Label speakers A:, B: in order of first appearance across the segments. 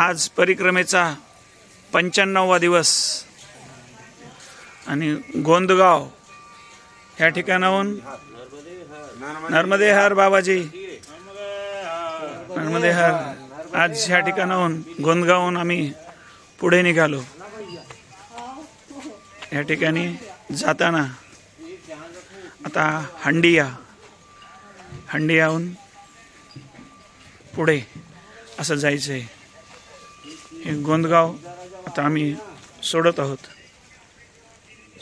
A: आज परिक्रमेचा पंच्याण्णववा दिवस. आणि गोंदगाव ह्या ठिकाणाहून नर्मदेहार बाबाजी. नर्मदेहार आज ह्या ठिकाणाहून गोंदगावहून आम्ही पुढे निघालो. या ठिकाणी जाताना आता हंडिया हंडियाहून पुढे असं जायचं आहे हे गोंदगाव आता आम्ही सोडत आहोत.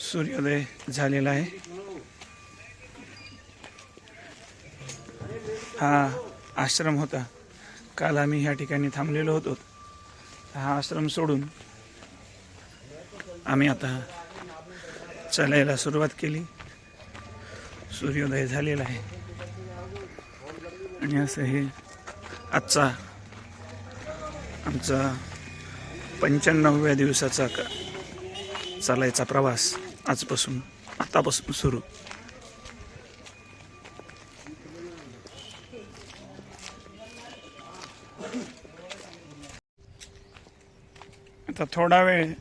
A: सूर्योदय झालेला आहे. हा आश्रम होता. काल आम्ही ह्या ठिकाणी थांबलेलो होतो. हा आश्रम सोडून आम्ही आता चालायला सुरुवात केली. सूर्योदय झालेला आहे. आणि असं हे आजचा आमचा पंच्याण्णवव्या दिवसाचा का चालायचा प्रवास आजपासून आतापासून सुरू. आता थोडा वेळ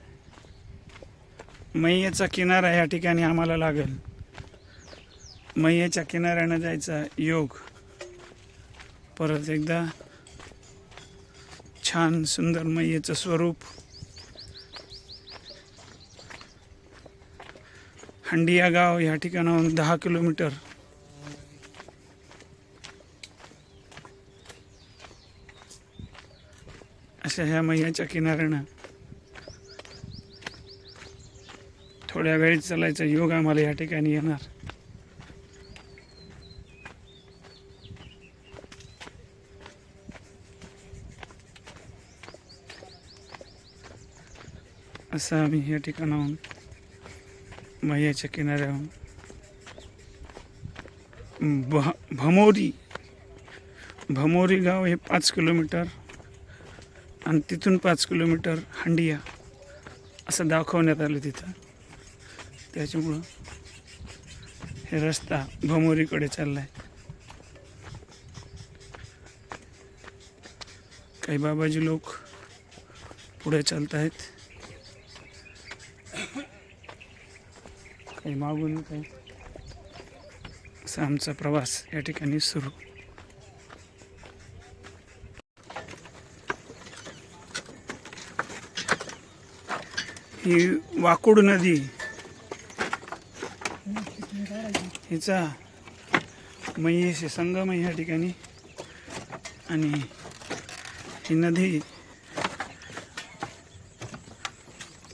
A: मैयेचा किनारा या ठिकाणी आम्हाला लागेल. मैयेच्या किनाऱ्यानं जायचा योग. परत एकदा छान सुंदर मैयेचं स्वरूप. हंडिया गाव या ठिकाणाहून दहा किलोमीटर. अशा ह्या मैयाच्या किनाऱ्यानं थोड्या वेळेत चालायचा योग आम्हाला या ठिकाणी येणार. असं आम्ही या ठिकाणाहून मैयाच्या किनाऱ्याहून भ भमोरी भमोरी गाव हे पाच किलोमीटर आणि तिथून पाच किलोमीटर हंडिया असं दाखवण्यात आलं तिथं. त्याच्यामुळं हे रस्ता भमोरीकडे चालला आहे काही बाबाजी लोक पुढे चालत आहेत काही मागून काही असा आमचा प्रवास या ठिकाणी सुरू. ही वाकुड नदी हिचा मैयेशी संगम आहे या ठिकाणी आणि ही नदी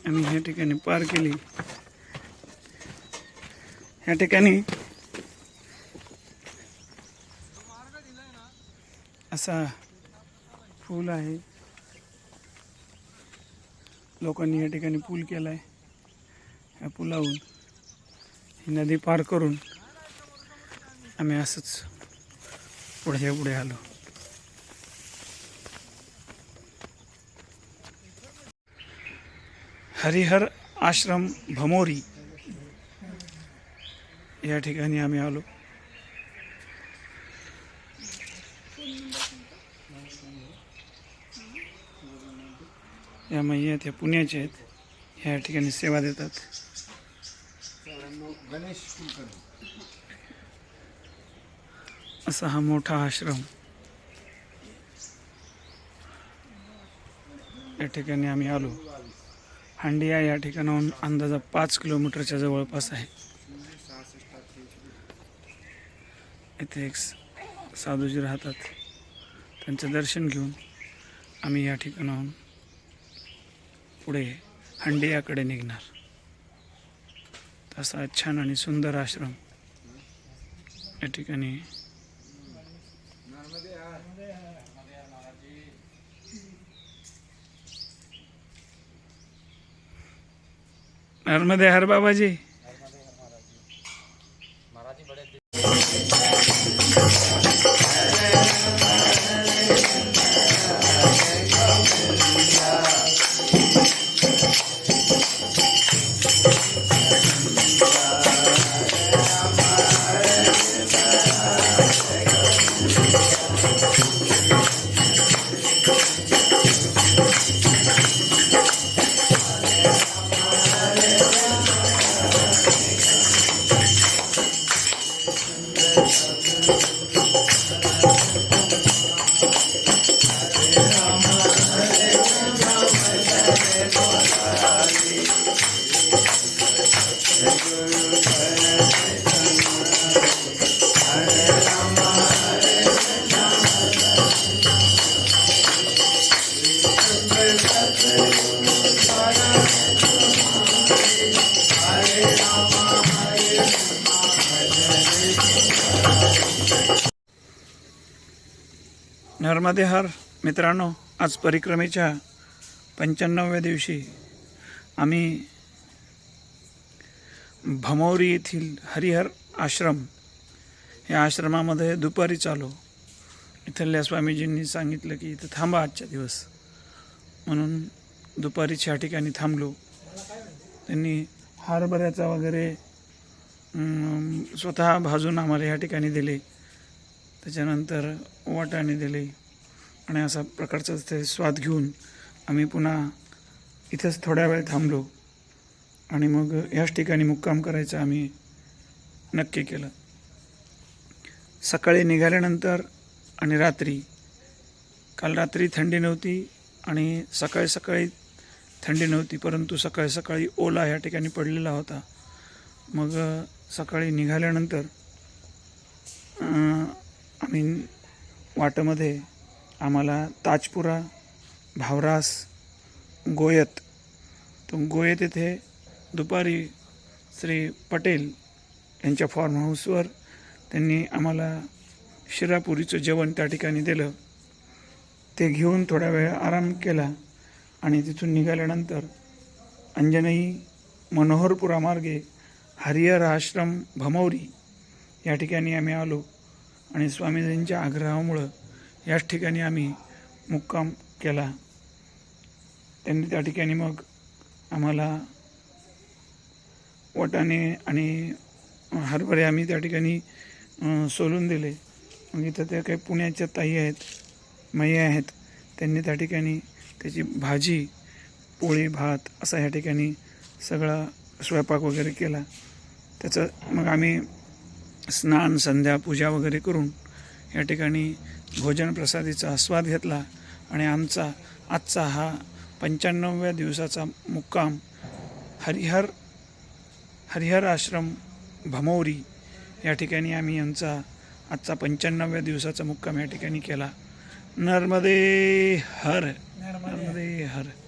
A: आम्ही ह्या ठिकाणी पार केली. या ठिकाणी असा पूल आहे. लोकांनी या ठिकाणी पूल केला आहे ह्या पुलावून ही नदी पार करून आम्ही असंच पुढे पुढे आलो. हरिहर आश्रम भमोरी या ठिकाणी आम्ही आलो. या मैया त्या पुण्याच्या आहेत. या ठिकाणी सेवा देतात. असा हा मोठा आश्रम. या ठिकाणी आम्ही आलो. हांडिया या ठिकाणाहून अंदाजा पाच किलोमीटरच्या जवळपास आहे. इथे एक साधूजी राहतात. त्यांचं दर्शन घेऊन आम्ही या ठिकाणाहून पुढे हंडियाकडे निघणार. तसा छान आणि सुंदर आश्रम या ठिकाणी नर्मदे हर बाबाजी. नर्मदे हर मित्रांनो आज परिक्रमेच्या पंच्याण्णव्या दिवशी आम्ही भमौरी येथील हरिहर आश्रम या आश्रमामध्ये दुपारी चालू. इथल्या स्वामीजींनी सांगितलं की इथं थांबा आजच्या दिवस. म्हणून दुपारीच ह्या ठिकाणी थांबलो. त्यांनी हरभऱ्याचा वगैरे स्वतः भाजून आम्हाला या ठिकाणी दिले. त्याच्यानंतर वाटाणे दिले आणि असा प्रकारचा ते स्वाद घेऊन आम्ही पुन्हा इथंच थोड्या वेळ थांबलो. आणि मग ह्याच ठिकाणी मुक्काम करायचं आम्ही नक्की केलं. सकाळी निघाल्यानंतर आणि रात्री काल रात्री थंडी नव्हती आणि सकाळी सकाळी थंडी नव्हती परंतु सकाळी सकाळी ओला या ठिकाणी पडलेला होता. मग सकाळी निघाल्यानंतर आम्ही वाटेमध्ये आम्हाला ताजपुरा भावरास गोयत तो गोयत येथे दुपारी श्री पटेल यांच्या फार्म हाऊसवर त्यांनी आम्हाला शिरापुरीचं जेवण त्या ठिकाणी दिलं. ते घेऊन थोडा वेळ आराम केला. आणि तिथून निघाल्यानंतर अंजनई मनोहरपुरामार्गे हरिहर आश्रम भमौरी या ठिकाणी आम्ही आलो. आणि स्वामीजींच्या आग्रहामुळं याच ठिकाणी आम्ही मुक्काम केला. त्यांनी त्या ठिकाणी मग आम्हाला वटाने आणि हरभरे आम्ही त्या ठिकाणी सोलून दिले. मग इथं त्या काही पुण्याच्या ताई आहेत मैया आहेत त्यांनी त्या ठिकाणी त्याची भाजी पोळी भात असा ह्या ठिकाणी सगळा स्वयंपाक वगैरे केला. त्याचं मग आम्ही स्नान संध्या पूजा वगैरे करून या ठिकाणी भोजन प्रसादीचा आस्वाद घेतला आणि आमचा आजचा हा पंच्याण्णव्या दिवसाचा मुक्काम हरिहर हरिहर आश्रम भमोरी या ठिकाणी आम्ही आमचा आजचा पंच्याण्णव्या दिवसाचा मुक्काम या ठिकाणी केला. नर्मदे हर! Nada más.